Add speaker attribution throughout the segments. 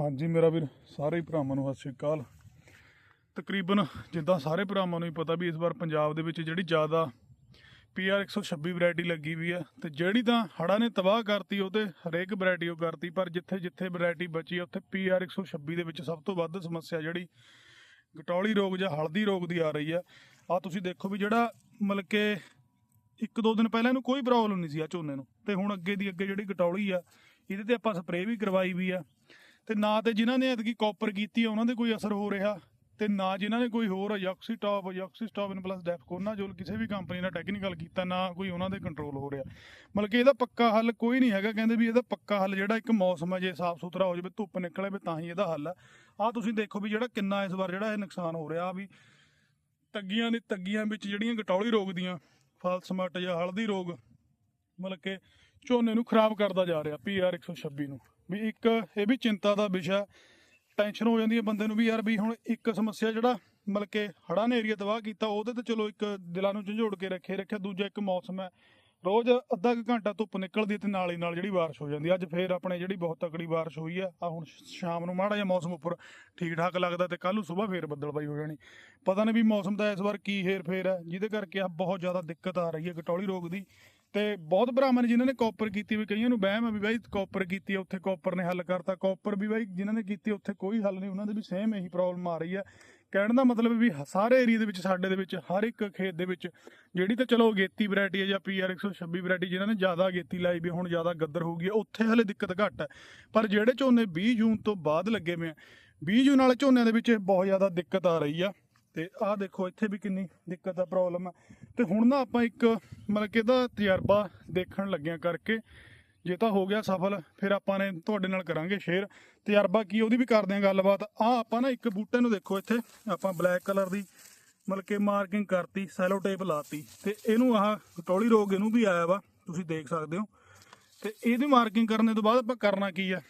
Speaker 1: ਹਾਂਜੀ, ਮੇਰਾ ਵੀਰ, ਸਾਰੇ ਭਰਾਵਾਂ ਨੂੰ ਸਤਿ ਸ਼੍ਰੀ ਅਕਾਲ। ਤਕਰੀਬਨ ਜਿੱਦਾਂ ਸਾਰੇ ਭਰਾਵਾਂ ਨੂੰ ਹੀ ਪਤਾ ਵੀ ਇਸ ਵਾਰ ਪੰਜਾਬ ਦੇ ਵਿੱਚ ਜਿਹੜੀ ਜ਼ਿਆਦਾ PR 126 ਵੈਰਾਈਟੀ ਲੱਗੀ ਵੀ ਆ ਤੇ ਜਿਹੜੀ ਤਾਂ ਹੜ੍ਹਾਂ ਨੇ ਤਬਾਹ ਕਰਤੀ, ਉਹ ਤੇ ਹਰੇਕ ਵੈਰਾਈਟੀ ਉਹ ਕਰਤੀ, ਪਰ ਜਿੱਥੇ ਜਿੱਥੇ ਵੈਰਾਈਟੀ ਬਚੀ ਆ, ਉੱਥੇ PR 126 ਦੇ ਵਿੱਚ ਸਭ ਤੋਂ ਵੱਧ ਸਮੱਸਿਆ ਜਿਹੜੀ ਗਟੌਲੀ ਰੋਗ ਜਾਂ ਹਲਦੀ ਰੋਗ ਦੀ ਆ ਰਹੀ ਆ। ਆ ਤੁਸੀਂ ਦੇਖੋ ਵੀ ਜਿਹੜਾ ਮਤਲਬ ਕਿ ਇੱਕ ਦੋ ਦਿਨ ਪਹਿਲਾਂ ਇਹਨੂੰ ਕੋਈ ਪ੍ਰੋਬਲਮ ਨਹੀਂ ਸੀ ਆ ਝੋਨੇ ਨੂੰ। ਤੇ ਹੁਣ ਅੱਗੇ ਦੀ ਅੱਗੇ ਜਿਹੜੀ ਗਟੌਲੀ ਆ, ਇਹਦੇ ਤੇ ਆਪਾਂ ਸਪਰੇਅ ਵੀ ਕਰਵਾਈ ਵੀ ਆ। ਤੇ ਨਾ ਤੇ ਜਿਨ੍ਹਾਂ ਨੇ ਐਤਕੀ ਕਾਪਰ ਕੀਤੀ ਆ, ਉਹਨਾਂ ਦੇ ਕੋਈ ਅਸਰ ਹੋ ਰਿਹਾ। ਤੇ ਨਾ ਜਿਨ੍ਹਾਂ ਨੇ ਕੋਈ ਹੋਰ ਯਕਸੀਟਾਪ ਯਕਸੀਸਟਾਪ ਇਨ ਪਲੱਸ ਡੈਫਕੋਨਾ ਜੋ ਕਿਸੇ ਵੀ ਕੰਪਨੀ ਨਾਲ ਟੈਕਨੀਕਲ ਕੀਤਾ, ਨਾ ਕੋਈ ਉਹਨਾਂ ਦੇ ਕੰਟਰੋਲ ਹੋ ਰਿਹਾ। ਮਤਲਬ ਕਿ ਇਹਦਾ ਪੱਕਾ ਹੱਲ ਕੋਈ ਨਹੀਂ ਹੈਗਾ, ਕਹਿੰਦੇ ਵੀ ਇਹਦਾ ਪੱਕਾ ਹੱਲ ਜਿਹੜਾ ਇੱਕ ਮੌਸਮ ਹੈ, ਜੇ ਸਾਫ਼ ਸੁਥਰਾ ਹੋ ਜਾਵੇ, ਧੁੱਪ ਨਿਕਲੇ ਵੀ ਤਾਂ ਹੀ ਇਹਦਾ ਹੱਲ ਹੈ। ਆ ਤੁਸੀਂ ਦੇਖੋ ਵੀ ਜਿਹੜਾ ਕਿੰਨਾ ਇਸ ਵਾਰ ਜਿਹੜਾ ਇਹ ਨੁਕਸਾਨ ਹੋ ਰਿਹਾ ਵੀ ਤੱਗੀਆਂ ਦੀ ਤੱਗੀਆਂ ਵਿੱਚ ਜਿਹੜੀਆਂ ਗਟੌਲੀ ਰੋਗ ਦੀਆਂ ਫਾਲਸਮਟ ਜਾਂ ਹਲਦੀ ਰੋਗ ਮਤਲਬ ਕਿ ਝੋਨੇ ਨੂੰ ਖਰਾਬ ਕਰਦਾ ਜਾ ਰਿਹਾ ਪੀਆਰ 126 ਨੂੰ। ਵੀ ਇੱਕ ਇਹ ਵੀ ਚਿੰਤਾ ਦਾ ਵਿਸ਼ਾ ਟੈਨਸ਼ਨ ਹੋ ਜਾਂਦੀ ਹੈ ਬੰਦੇ ਨੂੰ ਵੀ ਯਾਰ ਵੀ ਹੁਣ ਇੱਕ ਸਮੱਸਿਆ ਜਿਹੜਾ ਮਤਲਬ ਕਿ ਹੜ੍ਹਾਂ ਨੇ ਏਰੀਆ ਤਬਾਹ ਕੀਤਾ, ਉਹਦੇ ਤੇ ਚਲੋ ਇੱਕ ਦਿਲਾਂ ਨੂੰ ਝੰਜੋੜ ਕੇ ਰੱਖੇ, ਰੱਖਿਆ ਦੂਜਾ ਇੱਕ ਮੌਸਮ ਹੈ। ਰੋਜ਼ ਅੱਧਾ ਕੁ ਘੰਟਾ ਧੁੱਪ ਨਿਕਲਦੀ ਹੈ ਤੇ ਨਾਲ ਹੀ ਨਾਲ ਜਿਹੜੀ ਬਾਰਿਸ਼ ਹੋ ਜਾਂਦੀ ਹੈ। ਅੱਜ ਫੇਰ ਆਪਣੇ ਜਿਹੜੀ ਬਹੁਤ ਤਕੜੀ ਬਾਰਿਸ਼ ਹੋਈ ਆ ਆ ਹੁਣ ਸ਼ਾਮ ਨੂੰ ਮਾੜਾ ਜਿਹਾ ਮੌਸਮ ਉੱਪਰ ਠੀਕ ਠਾਕ ਲੱਗਦਾ ਤੇ ਕੱਲ ਨੂੰ ਸਵੇਰ ਫੇਰ ਬੱਦਲਬਾਈ ਹੋ ਜਾਣੀ। ਪਤਾ ਨਹੀਂ ਵੀ ਮੌਸਮ ਦਾ ਇਸ ਵਾਰ ਕੀ ਹੇਰ ਫੇਰ ਹੈ, ਜਿਹਦੇ ਕਰਕੇ ਆ ਬਹੁਤ ਜ਼ਿਆਦਾ ਦਿੱਕਤ ਆ ਰਹੀ ਹੈ ਕਟੌਲੀ ਰੋਗ ਦੀ। ਤੇ ਬਹੁਤ ਭਰਾਵਾਂ ਨੇ ਜਿਨ੍ਹਾਂ ਨੇ ਕਾਪਰ ਕੀਤੀ ਵੀ, ਕਈਆਂ ਨੂੰ ਵਹਿਮ ਆ ਵੀ ਬਾਈ ਕਾਪਰ ਕੀਤੀ ਆ, ਉੱਥੇ ਕਾਪਰ ਨੇ ਹੱਲ ਕਰਤਾ। ਕਾਪਰ ਵੀ ਬਾਈ ਜਿਨ੍ਹਾਂ ਨੇ ਕੀਤੀ, ਉੱਥੇ ਕੋਈ ਹੱਲ ਨਹੀਂ, ਉਹਨਾਂ ਦੇ ਵੀ ਸੇਮ ਇਹੀ ਪ੍ਰੋਬਲਮ ਆ ਰਹੀ ਆ। ਕਹਿਣ ਦਾ ਮਤਲਬ ਵੀ ਹ- ਸਾਰੇ ਏਰੀਆ ਦੇ ਵਿੱਚ, ਸਾਡੇ ਦੇ ਵਿੱਚ, ਹਰ ਇੱਕ ਖੇਤ ਦੇ ਵਿੱਚ, ਜਿਹੜੀ ਤਾਂ ਚਲੋ ਅਗੇਤੀ ਵੈਰਾਈਟੀ ਹੈ ਜਾਂ ਪੀਆਰ 126 ਵੈਰਾਈਟੀ ਜਿਨ੍ਹਾਂ ਨੇ ਜ਼ਿਆਦਾ ਅਗੇਤੀ ਲਾਈ ਵੀ, ਹੁਣ ਜ਼ਿਆਦਾ ਗੱਦਰ ਹੋ ਗਈ ਹੈ ਉੱਥੇ ਹਲੇ ਦਿੱਕਤ ਘੱਟ ਹੈ ਪਰ ਜਿਹੜੇ ਝੋਨੇ 20 ਜੂਨ ਤੋਂ ਬਾਅਦ ਲੱਗੇ ਹੋਏ ਆ 20 ਜੂਨ ਵਾਲੇ ਝੋਨਿਆਂ ਦੇ ਵਿੱਚ ਬਹੁਤ ਜ਼ਿਆਦਾ ਦਿੱਕਤ ਆ ਰਹੀ ਆ। ਤੇ ਆਹ ਦੇਖੋ, ਇੱਥੇ ਵੀ ਕਿੰਨੀ ਦਿੱਕਤ ਆ ਪ੍ਰੋਬਲਮ ਆ। ਤੇ ਹੁਣ ਨਾ ਆਪਾਂ ਇੱਕ ਮਤਲਬ ਕਿ ਇਹਦਾ ਤਜਰਬਾ ਦੇਖਣ ਲੱਗਿਆ ਕਰਕੇ, ਜੇ ਤਾਂ ਹੋ ਗਿਆ ਸਫਲ, ਫਿਰ ਆਪਾਂ ਨੇ ਤੁਹਾਡੇ ਨਾਲ ਕਰਾਂਗੇ ਸ਼ੇਅਰ ਤਜਰਬਾ ਕੀ ਉਹਦੀ ਵੀ ਕਰਦੇ ਆਂ ਗੱਲਬਾਤ। ਆ ਆਪਾਂ ਨਾ ਇੱਕ ਬੂਟੇ ਨੂੰ ਦੇਖੋ ਇੱਥੇ, ਆਪਾਂ ਬਲੈਕ ਕਲਰ ਦੀ ਮਤਲਬ ਕਿ ਮਾਰਕਿੰਗ ਕਰਤੀ ਸੈਲੋ ਟੇਪ ਲਾਤੀ। ਤੇ ਇਹਨੂੰ ਆਹ ਟੋਲੀ ਰੋਗ ਇਹਨੂੰ ਵੀ ਆਇਆ ਵਾ, ਤੁਸੀਂ ਦੇਖ ਸਕਦੇ ਹੋ। ਤੇ ਇਹਦੀ ਮਾਰਕਿੰਗ ਕਰਨ ਤੋਂ ਬਾਅਦ ਆਪਾਂ ਕਰਨਾ ਕੀ ਆ?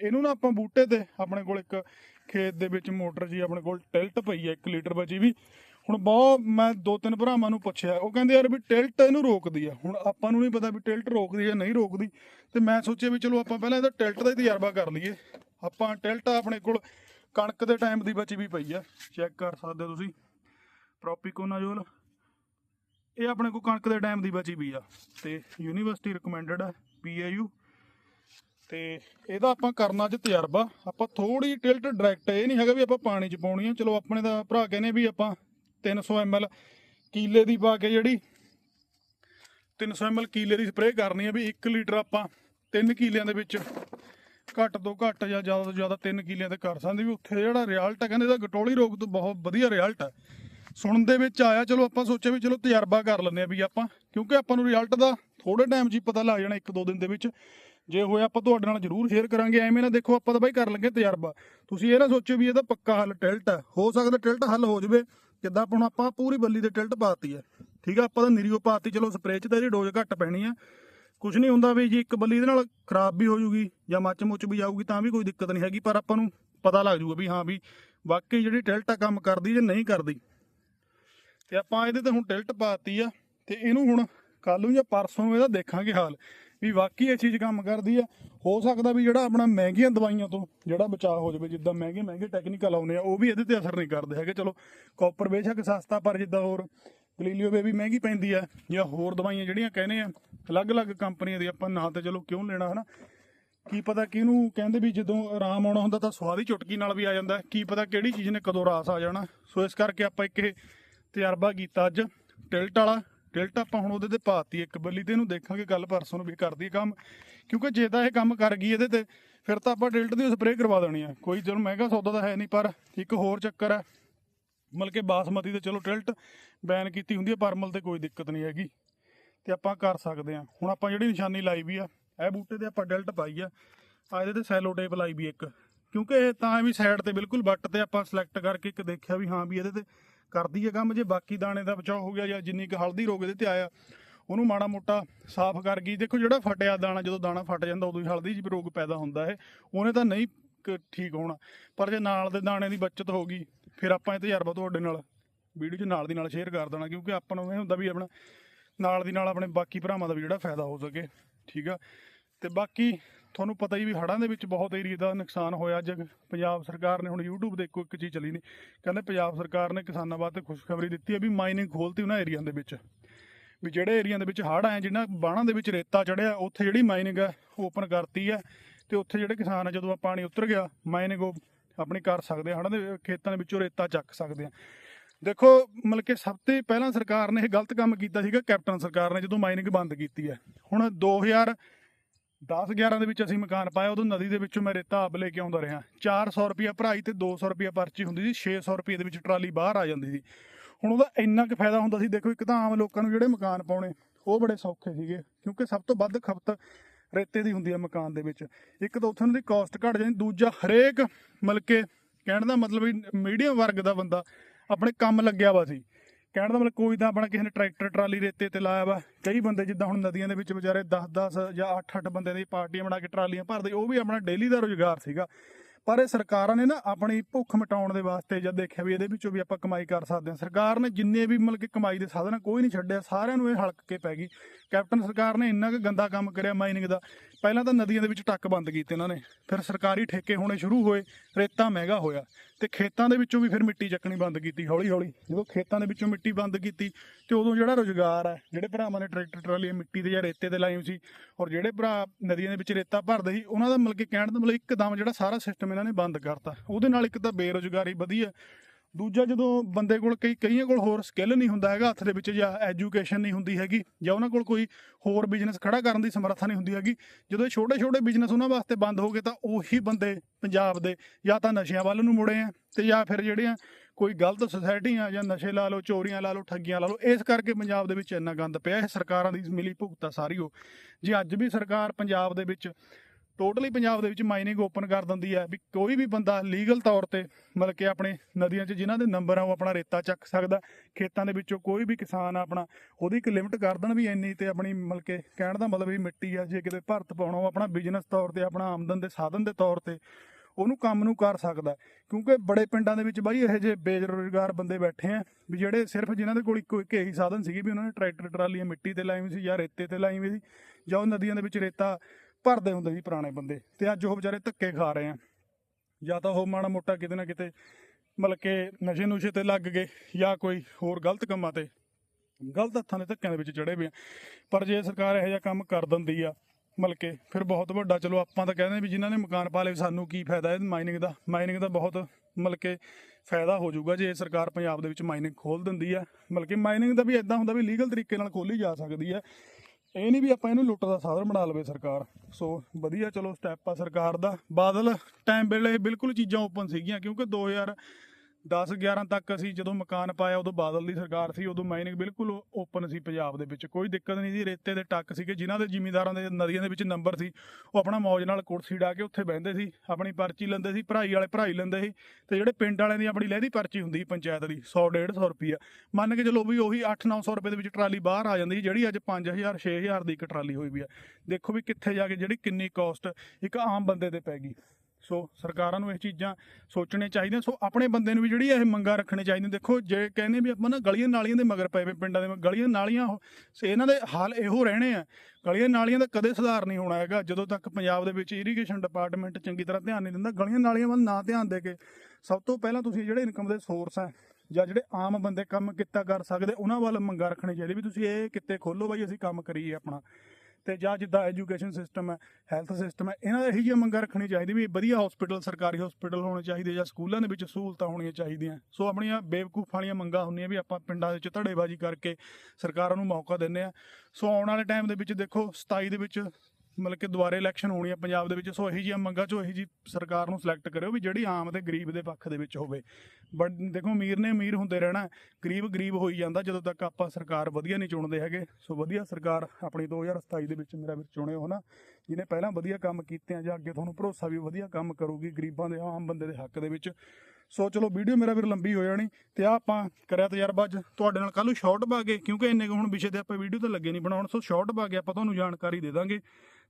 Speaker 1: ਇਹਨੂੰ ਨਾ ਆਪਾਂ ਬੂਟੇ ਤੇ ਆਪਣੇ ਕੋਲ ਇੱਕ ਖੇਤ ਦੇ ਵਿੱਚ ਮੋਟਰ ਜੀ ਆਪਣੇ ਕੋਲ ਟਿਲਟ ਪਈ ਹੈ 1 ਲੀਟਰ ਬਚੀ ਵੀ। ਹੁਣ ਬਹੁਤ ਮੈਂ ਦੋ ਤਿੰਨ ਭਰਾਵਾਂ ਨੂੰ ਪੁੱਛਿਆ, ਉਹ ਕਹਿੰਦੇ ਯਾਰ ਵੀ ਟਿਲਟ ਇਹਨੂੰ ਰੋਕਦੀ ਆ। ਹੁਣ ਆਪਾਂ ਨੂੰ ਨਹੀਂ ਪਤਾ ਵੀ ਟਿਲਟ ਰੋਕਦੀ ਆ ਨਹੀਂ ਰੋਕਦੀ। ਤੇ ਮੈਂ ਸੋਚਿਆ ਵੀ ਚਲੋ ਆਪਾਂ ਪਹਿਲਾਂ ਇਹਦਾ ਟਿਲਟ ਦਾ ਹੀ ਤਜਰਬਾ ਕਰ ਲਈਏ। ਆਪਾਂ ਟਿਲਟ ਆਪਣੇ ਕੋਲ ਕਣਕ ਦੇ ਟਾਈਮ ਦੀ ਬਚੀ ਵੀ ਪਈ ਆ। ਚੈੱਕ ਕਰ ਸਕਦੇ ਹੋ ਤੁਸੀਂ। ਪ੍ਰੋਪੀਕੋਨਾਜੋਲ ਇਹ ਆਪਣੇ ਕੋਲ ਕਣਕ ਦੇ ਟਾਈਮ ਦੀ ਬਚੀ ਵੀ ਆ। ਤੇ ਯੂਨੀਵਰਸਿਟੀ ਰეკਮੈਂਡਡ ਆ ਪੀਏਯੂ ਤੇ ਇਹਦਾ ਆਪਾਂ ਕਰਨਾ ਚ ਤਜਰਬਾ। ਆਪਾਂ ਥੋੜੀ ਟਿਲਟ ਡਾਇਰੈਕਟ ਇਹ ਨਹੀਂ ਹੈਗਾ ਵੀ ਆਪਾਂ ਪਾਣੀ ਚ ਪਾਉਣੀ ਆ। ਚਲੋ ਆਪਣੇ ਦਾ ਭਰਾ ਕਹਿੰਦੇ ਵੀ ਆਪਾਂ 300 ml ਕੀਲੇ ਦੀ ਪਾ ਕੇ ਜਿਹੜੀ 300 ml ਕੀਲੇ ਦੀ ਸਪਰੇਅ ਕਰਨੀ ਆ ਵੀ 1 ਲੀਟਰ ਆਪਾਂ 3 ਕੀਲਿਆਂ ਦੇ ਵਿੱਚ ਘੱਟ ਤੋਂ ਘੱਟ ਜਾਂ ਜ਼ਿਆਦਾ ਤੋਂ ਜ਼ਿਆਦਾ 3 ਕੀਲਿਆਂ ਤੇ ਕਰ ਸਕਦੇ ਵੀ ਉੱਥੇ ਜਿਹੜਾ ਰਿਜ਼ਲਟ ਹੈ ਕਹਿੰਦੇ ਇਹਦਾ ਗਟੋਲੀ ਰੋਗ ਤੋਂ ਬਹੁਤ ਵਧੀਆ ਰਿਜ਼ਲਟ ਹੈ ਸੁਣਨ ਦੇ ਵਿੱਚ ਆਇਆ, ਚਲੋ ਆਪਾਂ ਸੋਚਿਆ ਵੀ ਚਲੋ ਤਜਰਬਾ ਕਰ ਲੈਂਦੇ ਆ ਵੀ ਆਪਾਂ, ਕਿਉਂਕਿ ਆਪਾਂ ਨੂੰ ਰਿਜ਼ਲਟ ਦਾ ਥੋੜੇ ਟਾਈਮ 'ਚ ਹੀ ਪਤਾ ਲੱਗ ਜਾਣਾ, ਇੱਕ ਦੋ ਦਿਨ ਦੇ ਵਿੱਚ। ਜੇ ਹੋਇਆ ਆਪਾਂ ਤੁਹਾਡੇ ਨਾਲ ਜ਼ਰੂਰ ਸ਼ੇਅਰ ਕਰਾਂਗੇ, ਐਵੇਂ ਨਾ ਦੇਖੋ ਆਪਾਂ ਤਾਂ ਬਾਈ ਕਰ ਲੱਗੇ ਤਜਰਬਾ। ਤੁਸੀਂ ਇਹ ਨਾ ਸੋਚੋ ਵੀ ਇਹਦਾ ਪੱਕਾ ਹੱਲ ਟਿਲਟ ਹੈ। ਹੋ ਸਕਦਾ ਟਿਲਟ ਹੱਲ ਹੋ ਜਵੇ, ਜਿੱਦਾਂ ਹੁਣ ਆਪਾਂ ਪੂਰੀ ਬੱਲੀ ਦੇ ਟਿਲਟ ਪਾਤੀ ਹੈ। ਠੀਕ ਆ, ਆਪਾਂ ਤਾਂ ਨਿਰੀਓ ਪਾਤੀ, ਚਲੋ ਸਪਰੇਅ 'ਚ ਤਾਂ ਇਹਦੀ ਡੋਜ਼ ਘੱਟ ਪੈਣੀ ਆ। ਕੁਝ ਨਹੀਂ ਹੁੰਦਾ ਵੀ ਜੇ ਇੱਕ ਬੱਲੀ ਇਹਦੇ ਨਾਲ ਖਰਾਬ ਵੀ ਹੋ ਜੂਗੀ ਜਾਂ ਮੱਚ ਮੁੱਚ ਵੀ ਜਾਊਗੀ ਤਾਂ ਵੀ ਕੋਈ ਦਿੱਕਤ ਨਹੀਂ ਹੈਗੀ, ਪਰ ਆਪਾਂ ਨੂੰ ਪਤਾ ਲੱਗ ਜੂਗਾ ਵੀ ਹਾਂ ਵੀ ਵਾਕਈ ਜਿਹੜੀ ਟਿਲਟ ਆ ਕੰਮ ਕਰਦੀ ਜਾਂ ਨਹੀਂ ਕਰਦੀ। ਤੇ ਆਪਾਂ ਇਹਦੇ ਤੇ ਹੁਣ ਟਿਲਟ ਪਾਤੀ ਆ, ਤੇ ਇਹਨੂੰ ਹੁਣ ਕੱਲ ਨੂੰ ਜਾਂ ਪਰਸੋਂ ਨੂੰ ਇਹਦਾ ਦੇਖਾਂਗੇ ਹਾਲ। ਵੀ ਵਾਕਈ ਇਹ ਚੀਜ਼ ਕੰਮ ਕਰਦੀ ਆ ਹੋ ਸਕਦਾ ਵੀ ਜਿਹੜਾ ਆਪਣਾ ਮਹਿੰਗੀਆਂ ਦਵਾਈਆਂ ਤੋਂ ਜਿਹੜਾ ਬਚਾਅ ਹੋ ਜਾਵੇ, ਜਿੱਦਾਂ ਮਹਿੰਗੇ ਮਹਿੰਗੇ ਟੈਕਨੀਕਲ ਆਉਨੇ ਆ, ਉਹ ਵੀ ਇਹਦੇ ਤੇ ਅਸਰ ਨਹੀਂ ਕਰਦੇ ਹੈਗੇ। ਚਲੋ ਕਾਪਰ ਬੇਸ਼ੱਕ ਸਸਤਾ, ਪਰ ਜਿੱਦਾਂ ਹੋਰ ਗਲੀਲੀਓ ਬੇਬੀ ਮਹਿੰਗੀ ਪੈਂਦੀ ਆ ਜਾਂ ਹੋਰ ਦਵਾਈਆਂ ਜਿਹੜੀਆਂ ਕਹਿੰਦੇ ਆ, ਅਲੱਗ-ਅਲੱਗ ਕੰਪਨੀਆਂ ਦੀ ਆਪਾਂ ਨਾਂ ਤੇ ਚਲੋ ਕਿਉਂ ਲੈਣਾ, ਹਨਾ? ਕੀ ਪਤਾ ਕਿਹਨੂੰ ਕਹਿੰਦੇ ਵੀ ਜਦੋਂ ਆਰਾਮ ਆਉਣਾ ਹੁੰਦਾ ਤਾਂ ਸਵਾਦ ਹੀ ਚੁਟਕੀ ਨਾਲ ਵੀ ਆ ਜਾਂਦਾ ਕੀ ਪਤਾ ਕਿਹੜੀ ਚੀਜ਼ ਨੇ ਕਦੋਂ ਰਾਸ ਆ ਜਾਣਾ। ਸੋ ਇਸ ਕਰਕੇ ਆਪਾਂ ਇੱਕ ਇਹ ਤਜਰਬਾ ਕੀਤਾ ਅੱਜ ਟਿਲਟ ਵਾਲਾ। ਡਿਲਟ ਆਪਾਂ ਹੁਣ ਉਹਦੇ ਤੇ ਪਾਤੀ ਇੱਕ ਬੱਲੀ ਤੇ ਇਹਨੂੰ ਦੇਖਾਂਗੇ ਕੱਲ ਪਰਸੋਂ ਨੂੰ ਵੀ ਕਰਦੀ ਹੈ ਕੰਮ। ਕਿਉਂਕਿ ਜੇ ਤਾਂ ਇਹ ਕੰਮ ਕਰ ਗਈ ਇਹਦੇ ਤੇ, ਫਿਰ ਤਾਂ ਆਪਾਂ ਡਿਲਟ ਦੀ ਸਪਰੇਅ ਕਰਵਾ ਦੇਣੀ ਆ। ਕੋਈ ਚਲੋ ਮਹਿੰਗਾ ਸੌਦਾ ਤਾਂ ਹੈ ਨਹੀਂ, ਪਰ ਇੱਕ ਹੋਰ ਚੱਕਰ ਹੈ ਮਤਲਬ ਕਿ ਬਾਸਮਤੀ ਤੇ ਚਲੋ ਟਿਲਟ ਬੈਨ ਕੀਤੀ ਹੁੰਦੀ ਹੈ ਪਰਮਲ ਤੇ ਕੋਈ ਦਿੱਕਤ ਨਹੀਂ ਹੈਗੀ। ਤੇ ਆਪਾਂ ਕਰ ਸਕਦੇ ਆ। ਹੁਣ ਆਪਾਂ ਜਿਹੜੀ ਨਿਸ਼ਾਨੀ ਲਾਈ ਵੀ ਆ, ਇਹ ਬੂਟੇ ਤੇ ਆਪਾਂ ਡਿਲਟ ਪਾਈ ਆ। ਆ ਇਹਦੇ ਤੇ ਸੈਲੋ ਟੇਪ ਲਾਈ ਵੀ ਇੱਕ। ਕਿਉਂਕਿ ਇਹ ਤਾਂ ਵੀ ਸਾਈਡ ਤੇ ਬਿਲਕੁਲ ਵੱਟ ਤੇ ਆਪਾਂ ਸਿਲੈਕਟ ਕਰਕੇ ਇੱਕ ਦੇਖਿਆ ਵੀ ਹਾਂ ਵੀ ਇਹਦੇ ਤੇ ਕਰਦੀ ਹੈ ਕੰਮ, ਜੇ ਬਾਕੀ ਦਾਣੇ ਦਾ ਬਚਾਅ ਹੋ ਗਿਆ ਜਾਂ ਜਿੰਨੀ ਕੁ ਹਲਦੀ ਰੋਗ ਇਹਦੇ ਤੇ ਆਇਆ, ਉਹਨੂੰ ਮਾੜਾ ਮੋਟਾ ਸਾਫ਼ ਕਰ ਗਈ। ਦੇਖੋ ਜਿਹੜਾ ਫਟਿਆ ਦਾਣਾ, ਜਦੋਂ ਦਾਣਾ ਫਟ ਜਾਂਦਾ, ਉਦੋਂ ਹੀ ਹਲਦੀ ਜੀ ਰੋਗ ਪੈਦਾ ਹੁੰਦਾ ਹੈ। ਉਹਨੇ ਤਾਂ ਨਹੀਂ ਕ- ਠੀਕ ਹੋਣਾ। ਪਰ ਜੇ ਨਾਲ ਦੇ ਦਾਣੇ ਦੀ ਬਚਤ ਹੋ ਗਈ, ਫਿਰ ਆਪਾਂ ਇਹ ਤਜਰਬਾ ਤੁਹਾਡੇ ਨਾਲ ਵੀਡੀਓ 'ਚ ਨਾਲ ਦੀ ਨਾਲ ਸ਼ੇਅਰ ਕਰ ਦੇਣਾ, ਕਿਉਂਕਿ ਆਪਾਂ ਨੂੰ ਇਹ ਹੁੰਦਾ ਵੀ ਆਪਣਾ ਨਾਲ ਦੀ ਨਾਲ ਆਪਣੇ ਬਾਕੀ ਭਰਾਵਾਂ ਦਾ ਵੀ ਜਿਹੜਾ ਫਾਇਦਾ ਹੋ ਸਕੇ। ਠੀਕ ਆ? ਤੇ ਬਾਕੀ ਤੁਹਾਨੂੰ ਪਤਾ ਹੀ ਵੀ ਹੜ੍ਹਾਂ ਦੇ ਵਿੱਚ ਬਹੁਤ ਏਰੀਆ ਦਾ ਨੁਕਸਾਨ ਹੋਇਆ। ਅੱਜ ਪੰਜਾਬ ਸਰਕਾਰ ਨੇ ਹੁਣ YouTube ਦੇ ਇੱਕੋ ਇੱਕ ਚੀਜ਼ ਚੱਲੀ ਨਹੀਂ ਕਹਿੰਦੇ ਪੰਜਾਬ ਸਰਕਾਰ ਨੇ ਕਿਸਾਨਾਂ ਵਾਸਤੇ ਖੁਸ਼ਖਬਰੀ ਦਿੱਤੀ ਹੈ ਵੀ ਮਾਈਨਿੰਗ ਖੋਲਤੀ ਉਹਨਾਂ ਏਰੀਆ ਦੇ ਵਿੱਚ। ਵੀ ਜਿਹੜੇ ਏਰੀਆ ਦੇ ਵਿੱਚ ਹੜ੍ਹ ਆਏ ਜਿਹਨਾਂ ਬਾਣਾਂ ਦੇ ਵਿੱਚ ਰੇਤਾ ਚੜਿਆ ਉੱਥੇ ਜਿਹੜੀ ਮਾਈਨਿੰਗ ਹੈ ਓਪਨ ਕਰਤੀ ਹੈ ਤੇ ਉੱਥੇ ਜਿਹੜੇ ਕਿਸਾਨ ਆ, ਜਦੋਂ ਪਾਣੀ ਉਤਰ ਗਿਆ ਮਾਈਨਿੰਗ ਉਹ ਆਪਣੀ ਕਰ ਸਕਦੇ ਆ, ਹੜ੍ਹਾਂ ਦੇ ਖੇਤਾਂ ਦੇ ਵਿੱਚੋਂ ਰੇਤਾ ਚੱਕ ਸਕਦੇ ਆ। ਦੇਖੋ, ਮਤਲਬ ਕਿ ਸਭ ਤੋਂ ਪਹਿਲਾਂ ਸਰਕਾਰ ਨੇ ਇਹ ਗਲਤ ਕੰਮ ਕੀਤਾ ਸੀਗਾ, ਕੈਪਟਨ ਸਰਕਾਰ ਨੇ ਜਦੋਂ ਮਾਈਨਿੰਗ ਬੰਦ ਕੀਤੀ ਹੈ ਹੁਣ 2010 11 ਦੇ ਵਿੱਚ ਅਸੀਂ ਮਕਾਨ ਪਾਇਆ, ਉਦੋਂ ਨਦੀ ਦੇ ਵਿੱਚੋਂ ਮੈਂ ਰੇਤਾ ਆਪ ਲੈ ਕੇ ਆਉਂਦਾ ਰਿਹਾ। 400 ਰੁਪਿਆ ਭਰਾਈ ਤੇ 200 ਰੁਪਿਆ ਪਰਚੀ ਹੁੰਦੀ ਸੀ 600 ਰੁਪਏ ਦੇ ਵਿੱਚ ਟਰਾਲੀ ਬਾਹਰ ਆ ਜਾਂਦੀ ਸੀ। ਹੁਣ ਉਹਦਾ ਇੰਨਾ ਕੁ ਫਾਇਦਾ ਹੁੰਦਾ ਸੀ, ਦੇਖੋ ਇੱਕ ਤਾਂ ਆਮ ਲੋਕਾਂ ਨੂੰ ਜਿਹੜੇ ਮਕਾਨ ਪਾਉਣੇ, ਉਹ ਬੜੇ ਸੌਖੇ ਸੀਗੇ, ਕਿਉਂਕਿ ਸਭ ਤੋਂ ਵੱਧ ਖਪਤ ਰੇਤੇ ਦੀ ਹੁੰਦੀ ਹੈ ਮਕਾਨ ਦੇ ਵਿੱਚ। ਇੱਕ ਤਾਂ ਉੱਥੇ ਉਹਨਾਂ ਦੀ ਕਾਸਟ ਘਟ ਜਾਂਦੀ, ਦੂਜਾ ਹਰੇਕ ਮਲਕੇ ਕਹਿਣ ਦਾ ਮਤਲਬ ਵੀ ਮੀਡੀਅਮ ਵਰਗ ਦਾ ਬੰਦਾ ਆਪਣੇ ਕੰਮ ਲੱਗਿਆ ਵਾ ਸੀ। ਕਹਿਣ ਦਾ ਮਤਲਬ ਕੋਈ ਤਾਂ ਆਪਣਾ ਕਿਸੇ ਨੇ ਟਰੈਕਟਰ, ਟਰਾਲੀ ਰੇਤੇ ਤੇ ਲਾਇਆ ਵਾ। ਕਈ ਬੰਦੇ ਜਿੱਦਾਂ ਹੁਣ ਨਦੀਆਂ ਦੇ ਵਿੱਚ ਵਿਚਾਰੇ 10-10 ਜਾਂ 8-8 ਬੰਦੇ ਦੀ ਪਾਰਟੀਆਂ ਬਣਾ ਕੇ ਟਰਾਲੀਆਂ ਭਰਦੇ, ਉਹ ਵੀ ਆਪਣਾ ਡੇਲੀ ਦਾ ਰੋਜ਼ਗਾਰ ਸੀਗਾ। ਪਰ ਇਹ ਸਰਕਾਰਾਂ ਨੇ ਨਾ ਆਪਣੀ ਭੁੱਖ ਮਿਟਾਉਣ ਦੇ ਵਾਸਤੇ ਜਦ ਦੇਖਿਆ ਵੀ ਇਹਦੇ ਵਿੱਚੋਂ ਵੀ ਆਪਾਂ ਕਮਾਈ ਕਰ ਸਕਦੇ ਹਾਂ। ਸਰਕਾਰ ਨੇ ਜਿੰਨੇ ਵੀ ਮਤਲਬ ਕਿ ਕਮਾਈ ਦੇ ਸਾਧਨ ਕੋਈ ਨਹੀਂ ਛੱਡਿਆ, ਸਾਰਿਆਂ ਨੂੰ ਇਹ ਹਲਕ ਕੇ ਪੈ ਗਈ। ਕੈਪਟਨ ਸਰਕਾਰ ਨੇ ਇੰਨਾ ਕੁ ਗੰਦਾ ਕੰਮ ਕਰਿਆ ਮਾਈਨਿੰਗ ਦਾ। ਪਹਿਲਾਂ ਤਾਂ ਨਦੀਆਂ ਦੇ ਵਿੱਚ ਟੱਕ ਬੰਦ ਕੀਤੇ ਇਹਨਾਂ ਨੇ। ਫਿਰ ਸਰਕਾਰੀ ਠੇਕੇ ਹੋਣੇ ਸ਼ੁਰੂ ਹੋਏ, ਰੇਤਾ ਮਹਿੰਗਾ ਹੋਇਆ। ਤੇ ਖੇਤਾਂ ਦੇ ਵਿੱਚੋਂ ਵੀ ਫਿਰ ਮਿੱਟੀ ਚੱਕਣੀ ਬੰਦ ਕੀਤੀ ਹੌਲੀ ਹੌਲੀ ਜਦੋਂ ਖੇਤਾਂ ਦੇ ਵਿੱਚੋਂ ਮਿੱਟੀ ਬੰਦ ਕੀਤੀ, ਤੇ ਉਦੋਂ ਜਿਹੜਾ ਰੋਜ਼ਗਾਰ ਹੈ, ਜਿਹੜੇ ਭਰਾਵਾਂ ਨੇ ਟਰੈਕਟਰ ਟਰਾਲੀਆਂ ਮਿੱਟੀ ਦੇ ਜਾਂ ਰੇਤੇ ਤੇ ਲਾਈ ਸੀ, ਔਰ ਜਿਹੜੇ ਭਰਾ ਨਦੀਆਂ ਦੇ ਵਿੱਚ ਰੇਤਾ ਭਰਦੇ ਸੀ, ਉਹਨਾਂ ਦਾ ਮਤਲਬ ਕਿ ਕਹਿਣ ਦਾ ਮਤਲਬ ਇੱਕਦਮ ਜਿਹੜਾ ਸਾਰਾ ਸਿਸਟਮ ਇਹਨਾਂ ਨੇ ਬੰਦ ਕਰਤਾ। ਉਹਦੇ ਨਾਲ ਇੱਕ ਤਾਂ ਬੇਰੋਜ਼ਗਾਰੀ ਵਧੀ ਹੈ ਦੂਜਾ ਜਦੋਂ ਬੰਦੇ ਕੋਲ ਕਈ ਕਈਆਂ ਕੋਲ ਹੋਰ ਸਕਿੱਲ ਨਹੀਂ ਹੁੰਦਾ ਹੈਗਾ, ਹੱਥ ਦੇ ਵਿੱਚ ਜਾਂ ਐਜੂਕੇਸ਼ਨ ਨਹੀਂ ਹੁੰਦੀ ਹੈਗੀ, ਜਾਂ ਉਹਨਾਂ ਕੋਲ ਕੋਈ ਹੋਰ ਬਿਜ਼ਨਸ ਖੜਾ ਕਰਨ ਦੀ ਸਮਰੱਥਾ ਨਹੀਂ ਹੁੰਦੀ ਹੈਗੀ, ਜਦੋਂ ਇਹ ਛੋਟੇ ਛੋਟੇ ਬਿਜ਼ਨਸ ਉਹਨਾਂ ਵਾਸਤੇ ਬੰਦ ਹੋ ਗਏ ਤਾਂ ਉਹੀ ਬੰਦੇ ਪੰਜਾਬ ਦੇ ਜਾਂ ਤਾਂ ਨਸ਼ਿਆਂ ਵੱਲ ਨੂੰ ਮੁੜੇ ਆ ਤੇ ਜਾਂ ਫਿਰ ਜਿਹੜੀਆਂ ਕੋਈ ਗਲਤ ਸੁਸਾਇਟੀਆਂ ਜਾਂ ਨਸ਼ੇ ਲਾ ਲਓ, ਚੋਰੀਆਂ ਲਾ ਲਓ, ਠੱਗੀਆਂ ਲਾ ਲਓ, ਇਸ ਕਰਕੇ ਪੰਜਾਬ ਦੇ ਵਿੱਚ ਇੰਨਾ ਗੰਦ ਪਿਆ, ਇਹ ਸਰਕਾਰਾਂ ਦੀ ਮਿਲੀ ਭੁਗਤਾ ਸਾਰੀ ਉਹ। ਜੇ ਅੱਜ ਵੀ ਸਰਕਾਰ ਪੰਜਾਬ ਦੇ ਵਿੱਚ ਟੋਟਲੀ ਪੰਜਾਬ ਦੇ ਵਿੱਚ ਮਾਈਨਿੰਗ ਓਪਨ ਕਰ ਦਿੰਦੀ ਹੈ ਵੀ ਕੋਈ ਵੀ ਬੰਦਾ ਲੀਗਲ ਤੌਰ ਤੇ ਮਤਲਬ ਕਿ ਆਪਣੇ ਨਦੀਆਂ 'ਚ ਜਿਨ੍ਹਾਂ ਦੇ ਨੰਬਰ ਆ ਉਹ ਆਪਣਾ ਰੇਤਾ ਚੱਕ ਸਕਦਾ, ਖੇਤਾਂ ਦੇ ਵਿੱਚੋਂ ਕੋਈ ਵੀ ਕਿਸਾਨ ਆਪਣਾ, ਉਹਦੀ ਇੱਕ ਲਿਮਟ ਕਰ ਦੇਣ ਵੀ ਇੰਨੀ ਤੇ ਆਪਣੀ ਮਤਲਬ ਕਿ ਕਹਿਣ ਦਾ ਮਤਲਬ ਵੀ ਮਿੱਟੀ ਆ, ਜੇ ਕਿਤੇ ਭਰਤ ਪਾਉਣਾ ਉਹ ਆਪਣਾ ਬਿਜ਼ਨਸ ਤੌਰ ਤੇ, ਆਪਣਾ ਆਮਦਨ ਦੇ ਸਾਧਨ ਦੇ ਤੌਰ ਤੇ ਉਹਨੂੰ ਕੰਮ ਨੂੰ ਕਰ ਸਕਦਾ। ਕਿਉਂਕਿ ਬੜੇ ਪਿੰਡਾਂ ਦੇ ਵਿੱਚ ਬਾਈ ਇਹੋ ਜਿਹੇ ਬੇਰੁਜ਼ਗਾਰ ਬੰਦੇ ਬੈਠੇ ਆ ਵੀ ਜਿਹੜੇ ਸਿਰਫ ਜਿਨ੍ਹਾਂ ਦੇ ਕੋਲ ਇੱਕੋ ਇੱਕ ਇਹੀ ਸਾਧਨ ਸੀਗੇ ਵੀ ਉਹਨਾਂ ਨੇ ਟਰੈਕਟਰ, ਟਰਾਲੀਆਂ ਮਿੱਟੀ ਤੇ ਲਾਈ ਹੋਈ ਸੀ ਜਾਂ ਰੇਤੇ ਤੇ ਲਾਈ ਹੋਈ ਸੀ ਜਾਂ ਉਹ ਨਦੀਆਂ ਦੇ ਵਿੱਚ ਰੇਤਾ ਭਰਦੇ ਹੁੰਦੇ ਸੀ ਪੁਰਾਣੇ ਬੰਦੇ ਤੇ ਅੱਜ ਉਹ ਵਿਚਾਰੇ ਧੱਕੇ ਖਾ ਰਹੇ ਆ। ਜਾਂ ਤਾਂ ਉਹ ਮਾੜਾ ਮੋਟਾ ਕਿਤੇ ਨਾ ਕਿਤੇ ਮਤਲਬ ਕਿ ਨਸ਼ੇ ਨੁਸ਼ੇ ਤੇ ਲੱਗ ਗਏ ਜਾਂ ਕੋਈ ਹੋਰ ਗਲਤ ਕੰਮਾਂ ਤੇ। ਗਲਤ ਹੱਥਾਂ ਦੇ ਧੱਕਿਆਂ ਦੇ ਵਿੱਚ ਚੜੇ ਪਏ ਆ। ਪਰ ਜੇ ਸਰਕਾਰ ਇਹੋ ਜਿਹਾ ਕੰਮ ਕਰ ਦਿੰਦੀ ਆ, ਮਤਲਬ ਕਿ ਫਿਰ ਬਹੁਤ ਵੱਡਾ, ਚਲੋ ਆਪਾਂ ਤਾਂ ਕਹਿੰਦੇ ਵੀ ਜਿਨ੍ਹਾਂ ਨੇ ਮਕਾਨ ਪਾ ਲਏ ਸਾਨੂੰ ਕੀ ਫਾਇਦਾ ਇਹ ਮਾਈਨਿੰਗ ਦਾ। ਮਾਈਨਿੰਗ ਦਾ ਬਹੁਤ ਮਤਲਬ ਕਿ ਫਾਇਦਾ ਹੋ ਜਾਊਗਾ ਜੇ ਸਰਕਾਰ ਪੰਜਾਬ ਦੇ ਵਿੱਚ ਮਾਈਨਿੰਗ ਖੋਲ ਦਿੰਦੀ ਆ। ਮਤਲਬ ਕਿ ਮਾਈਨਿੰਗ ਦਾ ਵੀ ਇਦਾਂ ਹੁੰਦਾ ਵੀ ਲੀਗਲ ਤਰੀਕੇ ਨਾਲ ਖੋਲੀ ਜਾ ਸਕਦੀ ਆ। ਇਹ ਨਹੀਂ ਵੀ ਆਪਾਂ ਇਹਨੂੰ ਲੁੱਟ ਦਾ ਸਾਧਨ ਬਣਾ ਲਵੇ ਸਰਕਾਰ। ਸੋ ਵਧੀਆ, ਚਲੋ ਸਟੈਪ ਆ ਸਰਕਾਰ ਦਾ। ਬਾਦਲ ਟਾਈਮ ਵੇਲੇ ਬਿਲਕੁਲ ਚੀਜ਼ਾਂ ਓਪਨ ਸੀਗੀਆਂ, ਕਿਉਂਕਿ 2010 11 ਤੱਕ ਅਸੀਂ ਜਦੋਂ ਮਕਾਨ ਪਾਇਆ, ਉਦੋਂ ਬਾਦਲ ਦੀ ਸਰਕਾਰ ਸੀ, ਉਦੋਂ ਮਾਈਨਿੰਗ ਬਿਲਕੁਲ ਓਪਨ ਸੀ ਪੰਜਾਬ ਦੇ ਵਿੱਚ। ਕੋਈ ਦਿੱਕਤ ਨਹੀਂ ਸੀ, ਰੇਤੇ ਦੇ ਟੱਕ ਸੀਗੇ, ਜਿਨ੍ਹਾਂ ਦੇ ਜ਼ਿਮੀਂਦਾਰਾਂ ਦੇ ਨਦੀਆਂ ਦੇ ਵਿੱਚ ਨੰਬਰ ਸੀ, ਉਹ ਆਪਣਾ ਮੌਜ ਨਾਲ ਕੁਰਸੀ ਡਾ ਕੇ ਉੱਥੇ ਬਹਿੰਦੇ ਸੀ, ਆਪਣੀ ਪਰਚੀ ਲੈਂਦੇ ਸੀ ਭਰਾਈ ਵਾਲੇ ਭਰਾਈ ਲੈਂਦੇ ਸੀ, ਤੇ ਜਿਹੜੇ ਪਿੰਡ ਵਾਲਿਆਂ ਦੀ ਆਪਣੀ ਲਹਿਦੀ ਪਰਚੀ ਹੁੰਦੀ ਸੀ ਪੰਚਾਇਤ ਦੀ 100 150 ਰੁਪਈਆ। ਮੰਨ ਕੇ ਚਲੋ ਵੀ ਉਹੀ 8-900 ਰੁਪਏ ਦੇ ਵਿੱਚ ਟਰਾਲੀ ਬਾਹਰ ਆ ਜਾਂਦੀ ਸੀ, ਜਿਹੜੀ ਅੱਜ 5000 6000 ਦੀ ਇੱਕ ਟਰਾਲੀ ਹੋਈ ਵੀ ਆ। ਦੇਖੋ ਵੀ ਕਿੱਥੇ ਜਾ ਕੇ ਜਿਹੜੀ ਕਿੰਨੀ ਕਾਸਟ ਇੱਕ ਆਮ ਬੰਦੇ ਤੇ ਪੈ ਗਈ। ਸੋ ਸਰਕਾਰਾਂ ਨੂੰ ਇਹ ਚੀਜ਼ਾਂ ਸੋਚਣੀਆਂ ਚਾਹੀਦੀਆਂ। ਸੋ ਆਪਣੇ ਬੰਦੇ ਨੂੰ ਵੀ ਜਿਹੜੀ ਇਹ ਮੰਗਾਂ ਰੱਖਣੀ ਚਾਹੀਦੀਆਂ। ਦੇਖੋ, ਜੇ ਕਹਿੰਦੇ ਵੀ ਆਪਾਂ ਨਾ ਗਲੀਆਂ ਨਾਲੀਆਂ ਦੇ ਮਗਰ ਪਏ ਪਏ ਪਿੰਡਾਂ ਦੇ ਗਲੀਆਂ ਨਾਲੀਆਂ ਉਹ- ਸੇ ਇਹਨਾਂ ਦੇ ਹਾਲ ਇਹੋ ਰਹਿਣੇ ਆ। ਗਲੀਆਂ ਨਾਲੀਆਂ ਦਾ ਕਦੇ ਸੁਧਾਰ ਨਹੀਂ ਹੋਣਾ ਹੈਗਾ। ਜਦੋਂ ਤੱਕ ਪੰਜਾਬ ਦੇ ਵਿੱਚ ਇਰੀਗੇਸ਼ਨ ਡਿਪਾਰਟਮੈਂਟ ਚੰਗੀ ਤਰ੍ਹਾਂ ਧਿਆਨ ਨਹੀਂ ਦਿੰਦਾ, ਗਲੀਆਂ ਨਾਲੀਆਂ ਵੱਲ ਨਾ ਧਿਆਨ ਦੇ ਕੇ ਸਭ ਤੋਂ ਪਹਿਲਾਂ ਤੁਸੀਂ ਜਿਹੜੇ ਇਨਕਮ ਦੇ ਸੋਰਸ ਆ, ਜਾਂ ਜਿਹੜੇ ਆਮ ਬੰਦੇ ਕੰਮ ਕਿੱਤਾ ਕਰ ਸਕਦੇ, ਉਹਨਾਂ ਵੱਲ ਮੰਗਾਂ ਰੱਖਣੀ ਚਾਹੀਦੀ ਵੀ ਤੁਸੀਂ ਇਹ ਕਿੱਤੇ ਖੋਲੋ ਬਾਈ, ਅਸੀਂ ਕੰਮ ਕਰੀਏ ਆਪਣਾ। ਤੇ ਜਾਂ ਜਿੱਦਾਂ ਐਜੂਕੇਸ਼ਨ ਸਿਸਟਮ ਹੈ, ਹੈਲਥ ਸਿਸਟਮ ਹੈ, ਇਹਨਾਂ ਦਾ ਇਹੀ ਜਿਹੀਆਂ ਮੰਗਾਂ ਰੱਖਣੀ ਚਾਹੀਦੀ ਵੀ ਵਧੀਆ ਹਸਪੀਟਲ ਸਰਕਾਰੀ ਹਸਪੀਟਲ ਹੋਣੇ ਚਾਹੀਦੇ ਜਾਂ ਸਕੂਲਾਂ ਦੇ ਵਿੱਚ ਸਹੂਲਤਾਂ ਹੋਣੀਆਂ ਚਾਹੀਦੀਆਂ। ਸੋ ਆਪਣੀਆਂ ਬੇਵਕੂਫ ਵਾਲੀਆਂ ਮੰਗਾਂ ਹੁੰਦੀਆਂ ਵੀ ਆਪਾਂ ਪਿੰਡਾਂ ਦੇ ਵਿੱਚ ਧੜੇਬਾਜ਼ੀ ਕਰਕੇ ਸਰਕਾਰਾਂ ਨੂੰ ਮੌਕਾ ਦਿੰਦੇ ਆ ਸੋ ਆਉਣ ਵਾਲੇ ਟਾਈਮ ਦੇ ਵਿੱਚ ਦੇਖੋ 27 ਦੇ ਵਿੱਚ ਮਤਲਬ ਕਿ ਦੁਬਾਰੇ ਇਲੈਕਸ਼ਨ ਹੋਣੀ ਹੈ ਪੰਜਾਬ ਦੇ ਵਿੱਚ, ਸੋ ਇਹੀ ਜਿਹੀਆਂ ਮੰਗਾਂ ਚੋਂ ਇਹੀ ਜੀ ਸਰਕਾਰ ਨੂੰ ਸਿਲੈਕਟ ਕਰਿਓ ਵੀ ਜਿਹੜੀ ਆਮ ਤੇ ਗਰੀਬ ਦੇ ਪੱਖ ਦੇ ਵਿੱਚ ਹੋਵੇ। ਬਟ ਦੇਖੋ, ਅਮੀਰ ਨੇ ਅਮੀਰ ਹੁੰਦੇ ਰਹਿਣਾ ਗਰੀਬ ਗਰੀਬ ਹੋਈ ਜਾਂਦਾ ਜਦੋਂ ਤੱਕ ਆਪਾਂ ਸਰਕਾਰ ਵਧੀਆ ਨਹੀਂ ਚੁਣਦੇ ਹੈਗੇ। ਸੋ ਵਧੀਆ ਸਰਕਾਰ ਆਪਣੀ 2027 ਦੇ ਵਿੱਚ ਮੇਰਾ ਵੀਰ ਚੁਣਿਓ ਹਨਾ ਜਿਹਨੇ ਪਹਿਲਾਂ ਵਧੀਆ ਕੰਮ ਕੀਤੇ ਆ ਜਾਂ ਅੱਗੇ ਤੁਹਾਨੂੰ ਭਰੋਸਾ ਵੀ ਵਧੀਆ ਕੰਮ ਕਰੂਗੀ ਗਰੀਬਾਂ ਦੇ, ਆਮ ਬੰਦੇ ਦੇ ਹੱਕ ਦੇ ਵਿੱਚ। ਸੋ ਚਲੋ ਵੀਡੀਓ ਮੇਰਾ ਵੀਰ ਲੰਬੀ ਹੋ ਜਾਣੀ ਤੇ ਆ ਆਪਾਂ ਕਰਿਆ ਤਜਰਬਾ ਅੱਜ। ਤੁਹਾਡੇ ਨਾਲ ਕੱਲ ਨੂੰ ਸ਼ਾਰਟ ਪਾ ਕੇ ਕਿਉਂਕਿ ਇੰਨੇ ਕੁ ਹੁਣ ਵਿਸ਼ੇ ਤੇ ਆਪਾਂ ਵੀਡੀਓ ਤਾਂ ਲੱਗੇ ਨਹੀਂ ਬਣਾਉਣ, ਸੋ ਸ਼ਾਰਟ ਪਾ ਕੇ ਆਪਾਂ ਤੁਹਾਨੂੰ ਜਾਣਕਾਰੀ ਦੇ ਦਾਂਗੇ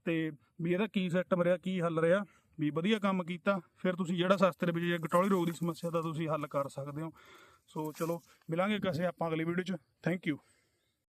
Speaker 1: ਤੇ ਵੀ ਇਹਦਾ ਕੀ ਸਿਸਟਮ ਰਿਹਾ ਕੀ ਹੱਲ ਰਿਹਾ, ਵੀ ਵਧੀਆ ਕੰਮ ਕੀਤਾ, ਫਿਰ ਤੁਸੀਂ ਜਿਹੜਾ ਸਸਤੇ ਵਿੱਚ ਜੇ ਗਟੌਲੀ ਰੋਗ ਦੀ ਸਮੱਸਿਆ ਦਾ ਤੁਸੀਂ ਹੱਲ ਕਰ ਸਕਦੇ ਹੋ। ਸੋ ਚਲੋ ਮਿਲਾਂਗੇ ਕਿਸੇ ਆਪਾਂ ਅਗਲੀ ਵੀਡੀਓ 'ਚ। Thank you